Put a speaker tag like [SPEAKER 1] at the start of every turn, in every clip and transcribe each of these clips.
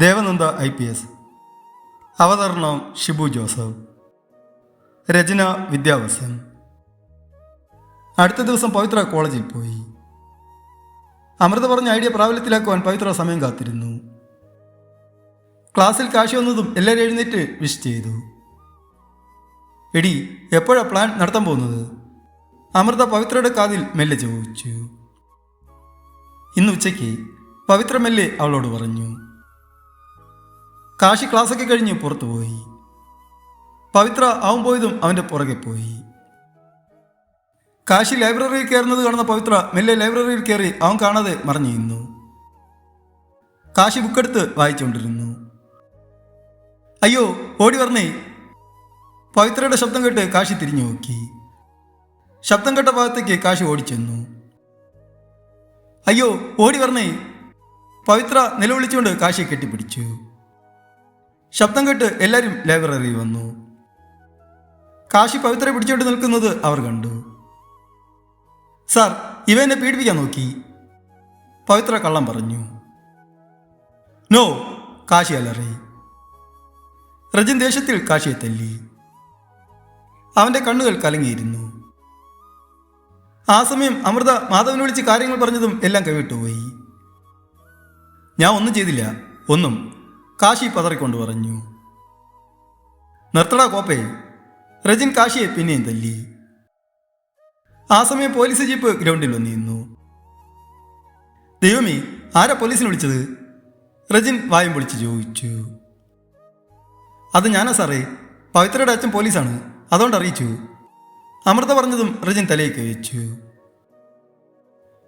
[SPEAKER 1] Devananda I P S. അവതരണം Shibu Joseph. രചന വിദ്യാവസ്യം അടുത്ത ദിവസം പവിത്ര കോളേജിൽ പോയി. അമൃത പറഞ്ഞ ഐഡിയ പ്രാബല്യത്തിലാക്കുവാൻ പവിത്ര സമയം കാത്തിരുന്നു. ക്ലാസ്സിൽ കാശി വന്നതും എല്ലാവരും എഴുന്നേറ്റ് വിഷ് ചെയ്തു. എടി എപ്പോഴാ പ്ലാൻ നടത്താൻ പോകുന്നത്? അമൃത പവിത്രയുടെ കാതിൽ മെല്ലെ ചോദിച്ചു. ഇന്ന് ഉച്ചയ്ക്ക് പവിത്ര മെല്ലെ അവളോട് പറഞ്ഞു. കാശി ക്ലാസ്സൊക്കെ കഴിഞ്ഞ് പുറത്തു പോയി. പവിത്ര അവൻ പോയതും അവന്റെ പുറകെ പോയി. കാശി ലൈബ്രറിയിൽ കയറുന്നത് കാണുന്ന പവിത്ര മെല്ലെ ലൈബ്രറിയിൽ കയറി അവൻ കാണാതെ മറഞ്ഞു നിന്നു. കാശി ബുക്കെടുത്ത് വായിച്ചുകൊണ്ടിരുന്നു. അയ്യോ ഓടി വരണേ. പവിത്രയുടെ ശബ്ദം കേട്ട് കാശി തിരിഞ്ഞു നോക്കി. ശബ്ദം കേട്ട ഭാഗത്തേക്ക് കാശി ഓടിച്ചെന്നു. അയ്യോ ഓടി വരണേ. പവിത്ര നിലവിളിച്ചുകൊണ്ട് കാശിയെ കെട്ടിപ്പിടിച്ചു. ശബ്ദം കേട്ട് എല്ലാവരും ലൈബ്രറിയിൽ വന്നു. കാശി പവിത്രയെ പിടിച്ചോണ്ട് നിൽക്കുന്നത് അവർ കണ്ടു. സാർ ഇവ എന്നെ പീഡിപ്പിക്കാൻ നോക്കി പവിത്ര കള്ളം പറഞ്ഞു. നോ കാശി അലറി. റജൻ ദേശത്തിൽ കാശിയെ തല്ലി. അവന്റെ കണ്ണുകൾ കലങ്ങിയിരുന്നു. ആ സമയം അമൃത മാധവനെ വിളിച്ച് കാര്യങ്ങൾ പറഞ്ഞതും എല്ലാം കൈവിട്ടുപോയി ഞാൻ ഒന്നും ചെയ്തില്ല. ഒന്നും കാശി പതറിക്കൊണ്ട് പറഞ്ഞു. നിർത്തടാ കോപ്പേ റജിൻ കാശിയെ പിന്നെയും തല്ലി. ആ സമയം പോലീസ് ജീപ്പ് ഗ്രൗണ്ടിൽ വന്നിരുന്നു ദൈവമേ ആരാ പോലീസിനെ വിളിച്ചത്? റജിൻ വായും പൊളിച്ച് ചോദിച്ചു. അത് ഞാനാ സാറേ പവിത്രയുടെ അച്ഛൻ പോലീസാണ് അതുകൊണ്ട് അറിയിച്ചു. അമൃത പറഞ്ഞതും റജിൻ തലയിൽ കഴിച്ചു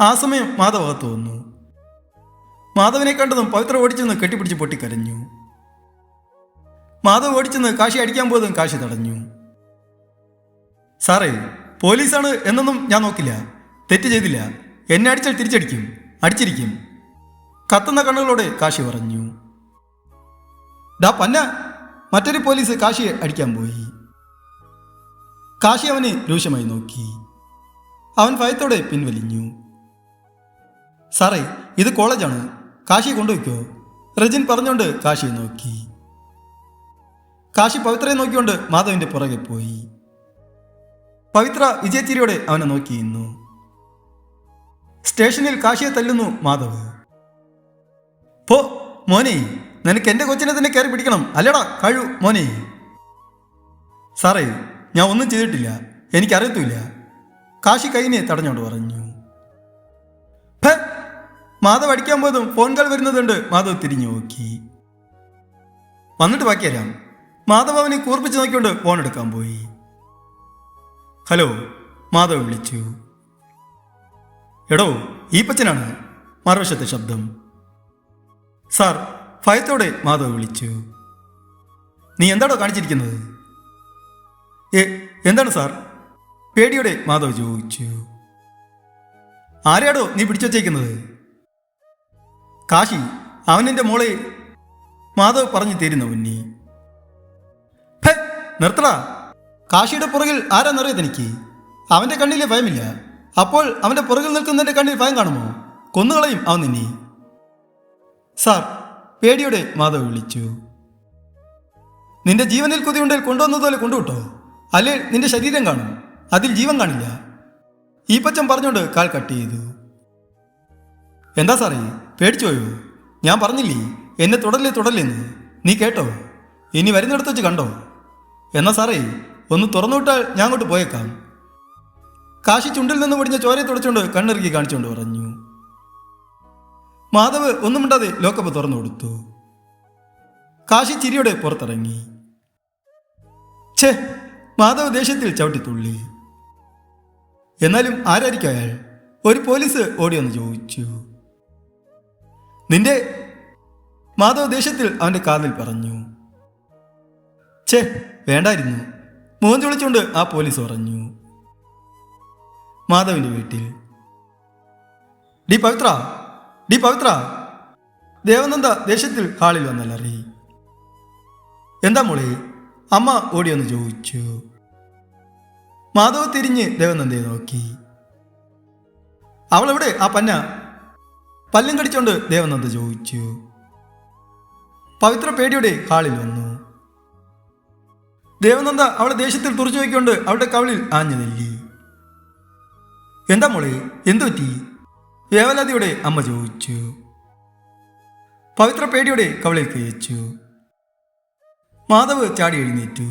[SPEAKER 1] ആ സമയം മാധവകത്ത് വന്നു. മാധവനെ കണ്ടതും പവിത്ര ഓടിച്ചെന്ന് കെട്ടിപ്പിടിച്ച് പൊട്ടിക്കരഞ്ഞു. മാധവ് ഓടിച്ചെന്ന് കാശി അടിക്കാൻ പോയതും കാശി തടഞ്ഞു. സാറേ പോലീസാണ് എന്നൊന്നും ഞാൻ നോക്കില്ല. തെറ്റ് ചെയ്തില്ല. എന്നെ അടിച്ചാൽ തിരിച്ചടിക്കും. അടിച്ചിരിക്കും. കത്തുന്ന കണ്ണുകളോടെ കാശി പറഞ്ഞു. ഡാ പന്ന മറ്റൊരു പോലീസ് കാശിയെ അടിക്കാൻ പോയി. കാശി അവനെ രൂക്ഷമായി നോക്കി. അവൻ ഭയത്തോടെ പിൻവലിഞ്ഞു. സാറേ ഇത് കോളേജാണ്. കാശി കൊണ്ടുവയ്ക്കോ. റജിൻ പറഞ്ഞുകൊണ്ട് കാശി നോക്കി. കാശി പവിത്രയെ നോക്കിക്കൊണ്ട് മാധവിന്റെ പുറകെ പോയി. പവിത്ര വിജയച്ചിരിയോടെ അവനെ നോക്കിയിരുന്നു സ്റ്റേഷനിൽ കാശിയെ തല്ലുന്നു മാധവ്. പോ മോനെ നിനക്ക് എന്റെ കൊച്ചിനെ തന്നെ കയറി പിടിക്കണം. അല്ലടാ കഴു മോനെ. സാറേ ഞാൻ ഒന്നും ചെയ്തിട്ടില്ല. എനിക്കറിയത്തില്ല കാശി കൈനെ തടഞ്ഞോണ്ട് പറഞ്ഞു! മാധവ് അടിക്കാൻ പോയതും ഫോൺ കാൾ വരുന്നതുണ്ട്. മാധവ് തിരിഞ്ഞു നോക്കി. വന്നിട്ട് ബാക്കി തരാം മാധവ് അവനെ കൂർപ്പിച്ച് നോക്കിക്കൊണ്ട് ഫോൺ എടുക്കാൻ പോയി. ഹലോ മാധവ് വിളിച്ചു. എടോ ഈ പച്ചനാണ് മറുവശത്തെ ശബ്ദം. സാർ ഭയത്തോടെ മാധവ് വിളിച്ചു. നീ എന്താണോ കാണിച്ചിരിക്കുന്നത്? ഏ എന്താണ് സാർ? പേടിയോടെ മാധവ് ചോദിച്ചു. ആരെയാടോ നീ പിടിച്ചു വച്ചേക്കുന്നത് കാശി അവനെന്റെ മോളെ. മാധവ് പറഞ്ഞു തരുന്നു ഉന്നി "ഫെ, നിർത്തടാ. കാശിയുടെ പുറകിൽ ആരാന്നറിയത് എനിക്ക് അവന്റെ കണ്ണിലെ ഭയമില്ല. അപ്പോൾ അവന്റെ പുറകിൽ നിൽക്കുന്നതിന്റെ കണ്ണിൽ ഭയം കാണുമോ? കൊന്നുകളയും അവൻ നിന്നെ. സാർ പേടിയോടെ മാധവ് വിളിച്ചു. നിന്റെ ജീവനിൽ കൊതിയുണ്ടെങ്കിൽ കൊണ്ടുവന്നതുപോലെ കൊണ്ടുവിട്ടോ. അല്ലെ നിന്റെ ശരീരം കാണും. അതിൽ ജീവൻ കാണില്ല. ഈ പച്ചം പറഞ്ഞുകൊണ്ട് കാൽ കട്ട് ചെയ്തു. എന്താ സാറേ? പേടിച്ചു പോയോ? ഞാൻ പറഞ്ഞില്ലേ എന്നെ തുടരല്ലേ തുടരല്ലെന്ന് നീ കേട്ടോ? ഇനി വരുന്നിടത്ത് വെച്ച് കണ്ടോ? എന്നാ സാറേ ഒന്ന് തുറന്നു വിട്ടാൽ ഞാൻ അങ്ങോട്ട് പോയേക്കാം. കാശി ചുണ്ടിൽ നിന്ന് പൊടിഞ്ഞ ചോരയെ തുടച്ചുകൊണ്ട് കണ്ണിറുക്കി കാണിച്ചുകൊണ്ട് പറഞ്ഞു. മാധവ് ഒന്നും മിണ്ടാതെ ലോക്കപ്പ് തുറന്നു കൊടുത്തു. കാശി ചിരിയോടെ പുറത്തിറങ്ങി. ഛേ മാധവ് ദേഷ്യത്തിൽ ചവിട്ടിത്തുള്ളി എന്നാലും ആരായിരിക്കും അയാൾ? ഒരു പോലീസ് ഓടിയെന്ന് ചോദിച്ചു. നിന്റെ മാധവ് ദേഷ്യത്തിൽ അവന്റെ കാതിൽ പറഞ്ഞു. ഛേ വേണ്ടായിരുന്നു. മോൻ വിളിച്ചുകൊണ്ട് ആ പോലീസ് പറഞ്ഞു. മാധവിന്റെ വീട്ടിൽ. D Pavithra D Pavithra. Devananda ദേഷ്യത്തിൽ ഹാളിൽ വന്നലറി എന്താ മോളെ? അമ്മ ഓടി വന്ന് ചോദിച്ചു. മാധവ് തിരിഞ്ഞ് ദേവനന്ദയെ നോക്കി. അവളെവിടെ? ആ പന്ന? പല്ലും കടിച്ചോണ്ട് ദേവനന്ദ ചോദിച്ചു. പവിത്ര പേടിയുടെ ഹാളിൽ വന്നു. ദേവനന്ദ അവളെ ദേഷ്യത്തിൽ തുറച്ചു വയ്ക്കൊണ്ട് അവളുടെ കവളിൽ ആഞ്ഞു നെല്ലി. എന്താ മോളെ എന്തു പറ്റി? വേവലാതിയുടെ അമ്മ ചോദിച്ചു. പവിത്ര പേടിയുടെ കവളിൽ കയച്ചു മാധവ് ചാടി എഴുന്നേറ്റു.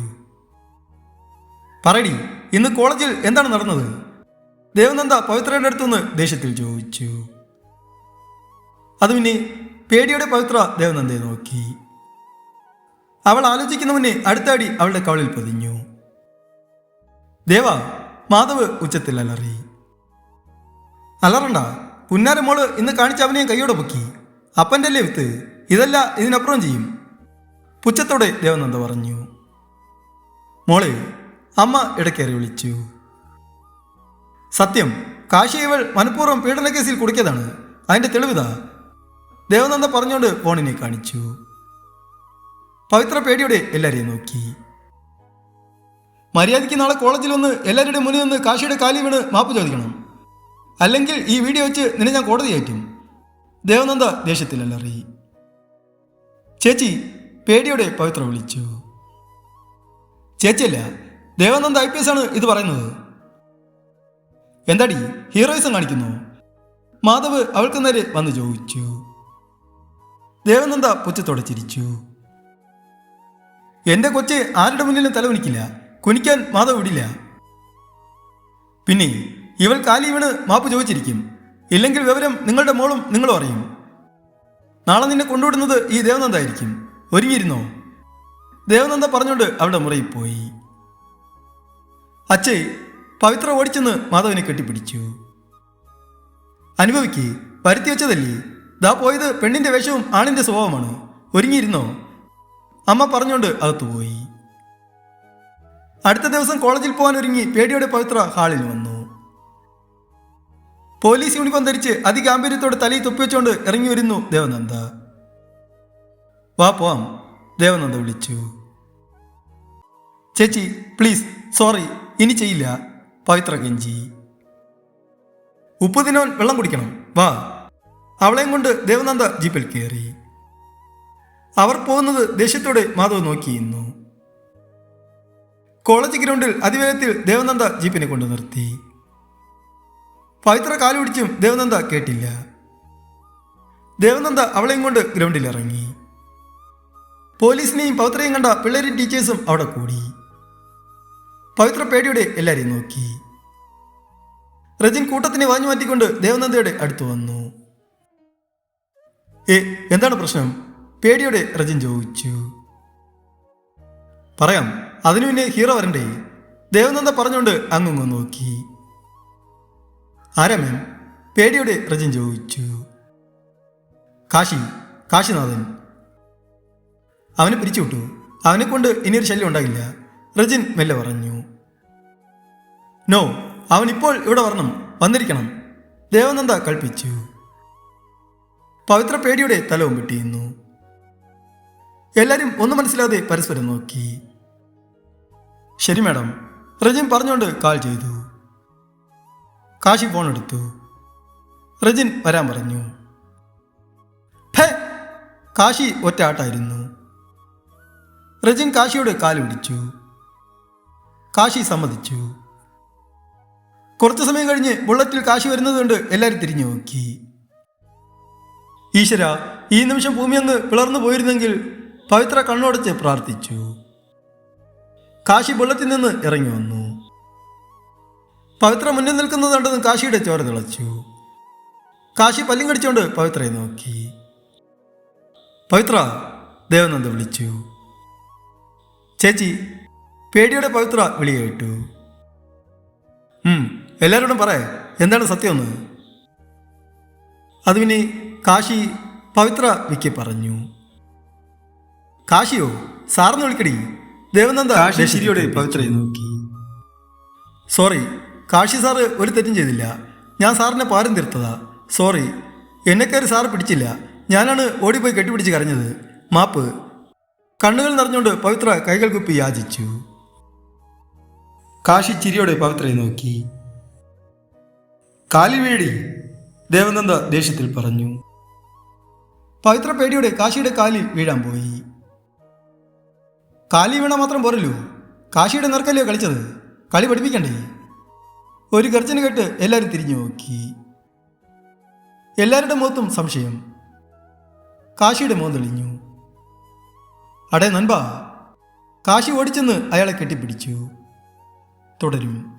[SPEAKER 1] പറടി ഇന്ന് കോളേജിൽ എന്താണ് നടന്നത്? ദേവനന്ദ പവിത്രയുടെ അടുത്തുനിന്ന് ദേഷ്യത്തിൽ ചോദിച്ചു. അത് പിന്നെ പേടിയുടെ പവിത്ര ദേവനന്ദയെ നോക്കി? അവൾ ആലോചിക്കുന്ന മുന്നേ അടുത്താടി അവളുടെ കവളിൽ പൊതിഞ്ഞു. ദേവ മാധവ് ഉച്ചത്തിൽ അലറി. അലറണ്ട പുന്നാരമോൾ ഇന്ന് കാണിച്ച അവനെയും കൈയോടെ പൊക്കി. അപ്പന്റെ അല്ലേ വിത്ത്? ഇതല്ല ഇതിനപ്പുറം ചെയ്യും. പുച്ചത്തോടെ ദേവനന്ദ പറഞ്ഞു. മോളെ അമ്മ ഇടക്കേറി വിളിച്ചു. സത്യം കാശി ഇവൾ മനഃപൂർവം പീഡന കേസിൽ കുടിക്കതാണ് അതിന്റെ തെളിവിതാ ദേവനന്ദ പറഞ്ഞുകൊണ്ട് ഫോണിനെ കാണിച്ചു. പവിത്ര പേടിയോടെ എല്ലാരെയും നോക്കി. മര്യാദയ്ക്ക് നാളെ കോളേജിൽ വന്ന് എല്ലാവരുടെയും മുന്നിൽ നിന്ന് കാശിയുടെ കാലി വീണ് മാപ്പ് ചോദിക്കണം. അല്ലെങ്കിൽ ഈ വീഡിയോ വെച്ച് നിന്നെ ഞാൻ കോടതി കയറ്റും. ദേവനന്ദ ദേഷ്യത്തിൽ അലറി. ചേച്ചി പേടിയോടെ പവിത്ര വിളിച്ചു. ചേച്ചിയല്ല ദേവനന്ദ ഐ പി എസ് ആണ് ഇത് പറയുന്നത്. എന്താടി ഹീറോയിസം കാണിക്കുന്നു? മാധവ് അവൾക്ക് നേരെ വന്ന് ചോദിച്ചു. ദേവനന്ദ പുച്ഛത്തോടെ ചിരിച്ചു. എന്റെ കൊച്ച് ആരുടെ മുന്നിലും തലകുനിക്കില്ല കുനിക്കാൻ മാധവ് വിടില്ല. പിന്നെ ഇവൾ കാലി വീണ് മാപ്പ് ചോദിച്ചിരിക്കും. ഇല്ലെങ്കിൽ വിവരം നിങ്ങളുടെ മോളും നിങ്ങളും അറിയും. നാളെ നിന്നെ കൊണ്ടുവിടുന്നത് ഈ ദേവനന്ദ ആയിരിക്കും. ഒരുങ്ങിയിരുന്നോ? ദേവനന്ദ പറഞ്ഞുകൊണ്ട് അവിടെ മുറിയിൽ പോയി. അച്ഛേ പവിത്ര ഓടിച്ചെന്ന് മാധവനെ കെട്ടിപ്പിടിച്ചു. അനുഭവിക്ക് വരുത്തി വെച്ചതല്ലേ? ദാ പോയത് പെണ്ണിന്റെ വേഷവും ആണിന്റെ സ്വഭാവമാണ്. ഒരുങ്ങിയിരുന്നോ? അമ്മ പറഞ്ഞുകൊണ്ട് അകത്തുപോയി അടുത്ത ദിവസം കോളേജിൽ പോകാൻ ഒരുങ്ങി പേടിയോടെ പവിത്ര ഹാളിൽ വന്നു. പോലീസ് യൂണിഫോം ധരിച്ച് അതിഗാംഭീര്യത്തോടെ തലയിൽ തൊപ്പിവെച്ചുകൊണ്ട് ഇറങ്ങി വരുന്നു ദേവനന്ദ. വാ പോവാം ദേവനന്ദ വിളിച്ചു. ചേച്ചി പ്ലീസ് സോറി ഇനി ചെയ്യില്ല പവിത്ര കെഞ്ചി. ഉപ്പ് ദിനോൻ വെള്ളം കുടിക്കണം വാ. അവളെയും കൊണ്ട് ദേവനന്ദ ജീപ്പിൽ കയറി. അവർ പോകുന്നത് ദേഷ്യത്തോടെ മാധവ് നോക്കിയിരുന്നു കോളേജ് ഗ്രൗണ്ടിൽ അതിവേഗത്തിൽ ദേവനന്ദ ജീപ്പിനെ കൊണ്ടു നിർത്തി. പവിത്ര കാലുപിടിച്ചും ദേവനന്ദ കേട്ടില്ല. ദേവനന്ദ അവളെയും കൊണ്ട് ഗ്രൗണ്ടിൽ ഇറങ്ങി. പോലീസിനെയും പവിത്രയും കണ്ട പിള്ളേരും ടീച്ചേഴ്സും അവിടെ കൂടി. പവിത്ര പേടിയുടെ എല്ലാവരെയും നോക്കി. റജിൻ കൂട്ടത്തിനെ വാഞ്ഞു മാറ്റിക്കൊണ്ട് ദേവനന്ദയുടെ അടുത്ത് വന്നു. ഏ എന്താണ് പ്രശ്നം? പേടിയോടെ റജൻ ചോദിച്ചു. പറയാം അതിനു പിന്നെ ഹീറോ വരണ്ടേ? ദേവനന്ദ പറഞ്ഞുകൊണ്ട് അങ്ങുങ്ങ് നോക്കി. ആരാ പേടിയോടെ റജൻ ചോദിച്ചു. കാശി കാശിനാഥൻ. അവനെ പിരിച്ചുവിട്ടു അവനെ കൊണ്ട് ഇനിയൊരു ശല്യം ഉണ്ടാകില്ല. റജിൻ മെല്ലെ പറഞ്ഞു. നോ അവൻ ഇപ്പോൾ ഇവിടെ വരണം. വന്നിരിക്കണം. ദേവനന്ദ കൽപ്പിച്ചു. പവിത്ര പേടിയുടെ തലവും വെട്ടിയുന്നു. എല്ലാവരും ഒന്നും മനസ്സിലാതെ പരസ്പരം നോക്കി. ശരി മാഡം റജിൻ പറഞ്ഞുകൊണ്ട് കാൾ ചെയ്തു. കാശി ഫോൺ എടുത്തു. റജിൻ വരാൻ പറഞ്ഞു. ഹേ കാശി ഒറ്റ ആട്ടായിരുന്നു. റജിൻ കാശിയോട് കാൽ പിടിച്ചു. കാശി സമ്മതിച്ചു. കുറച്ചു സമയം കഴിഞ്ഞ് ബുള്ളറ്റിൽ കാശി വരുന്നത് കൊണ്ട് എല്ലാവരും തിരിഞ്ഞു നോക്കി. ഈശ്വര ഈ നിമിഷം ഭൂമി അങ്ങ് പിളർന്നു പോയിരുന്നെങ്കിൽ പവിത്ര കണ്ണോടച്ച് പ്രാർത്ഥിച്ചു. കാശി വെള്ളത്തിൽ നിന്ന് ഇറങ്ങി വന്നു. പവിത്ര മുന്നിൽ നിൽക്കുന്നത് കണ്ടെന്ന് കാശിയുടെ ചോര തിളച്ചു. കാശി പല്ലും കടിച്ചുകൊണ്ട് പവിത്രയെ നോക്കി. പവിത്ര ദേവനന്ദ വിളിച്ചു. ചേച്ചി പേടിയുടെ പവിത്ര വിളി കേട്ടു. ഉം, എല്ലാവരോടും പറ എന്താണ് സത്യമെന്ന് അത് പിന്നെ കാശി പവിത്ര വിക്കി പറഞ്ഞു. കാശിയോ സാറിന് വിളിക്കടി. ദേവനന്ദ ശരിയോടെ പവിത്രയെ നോക്കി. സോറി കാശി സാറ് ഒരു തെറ്റും ചെയ്തില്ല. ഞാൻ സാറിനെ പാരം തീർത്തതാ. സോറി എന്നെ കയറി സാറ് പിടിച്ചില്ല. ഞാനാണ് ഓടിപ്പോയി കെട്ടിപ്പിടിച്ച് കരഞ്ഞത്. മാപ്പ്. കണ്ണുകൾ നിറഞ്ഞുകൊണ്ട് പവിത്ര കൈകൾ കുപ്പി യാചിച്ചു. കാശി ചിരിയോടെ പവിത്രയെ നോക്കി. കാലി വീടി ദേവനന്ദ ദേഷ്യത്തിൽ പറഞ്ഞു. പവിത്ര പേടിയോടെ കാശിയുടെ കാലിൽ വീഴാൻ പോയി. കാലി വീണ മാത്രം പോരല്ലോ. കാശിയുടെ നിറക്കല്ലയോ കളിച്ചത്. കളി പഠിപ്പിക്കണ്ടേ? ഒരു ഗർജന കേട്ട് എല്ലാവരും തിരിഞ്ഞു നോക്കി. എല്ലാവരുടെ മുഖത്തും സംശയം. കാശിയുടെ മുഖം തെളിഞ്ഞു. അടേ നൻപ കാശി ഓടിച്ചെന്ന് അയാളെ കെട്ടിപ്പിടിച്ചു. തുടരും.